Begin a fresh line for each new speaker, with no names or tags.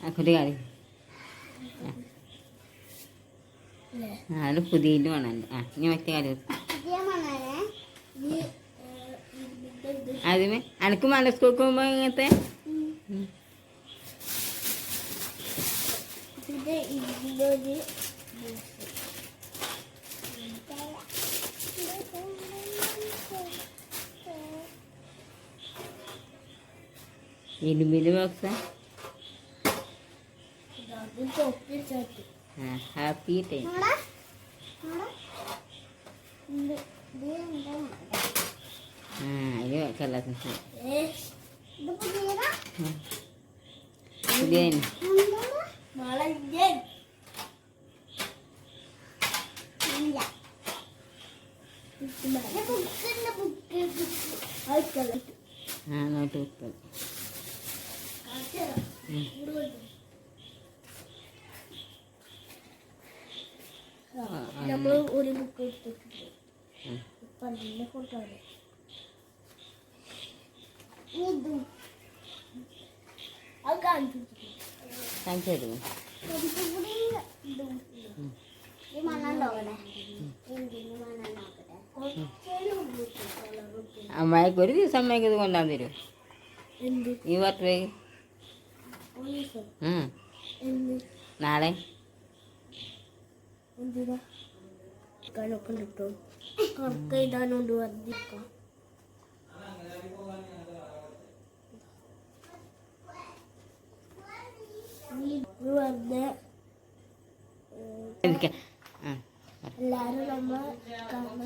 കണ്ടതാ?
ആ കുട്ടി കളി
ഇല്ലേ?
ആ അത് പുതിയതിന്റെ മണൽ ആ ഇനി മറ്റേ
കാലി.
ആദ്യമേ അനക്ക് മല സ്കൂൾക്ക് പോകുമ്പോൾ ഇങ്ങനത്തെ ഇരുമ്പിൽ ബോക്സ്
ഇത് തൊപ്പി ചേർത്ത്
ആ ഹാപ്പി ടൈം. ഇത് കല്ലാത്ത പുതിയ ആ നോട്ട് ബുക്ക്
നമ്മൾ ഒരു ബുക്ക് എടുത്തിട്ടുണ്ട്. ഇപ്പൊ അതിന്റെ ഫോട്ടോ ഇതും അത് കാണിച്ചു
കാണിച്ചു തരുമോ
ഈ മണ്ണുണ്ടോ അവിടെ എന്തിന് മണ്ണുണ്ടാക്കട്ടെ
അമ്മയ്ക്ക് ഒരു ദിവസം അമ്മയ്ക്ക് ഇത് കൊണ്ടാൻ
തരും.
ഈ.
എന്ത്?
നാളെ.
എന്തിനാ? കണക്ക് കിട്ടോ കണക്ക് എഴുതാനോണ്ട് വർദ്ധിക്കാം വെറുതെ എല്ലാവരും നമ്മൾ കാണുന്ന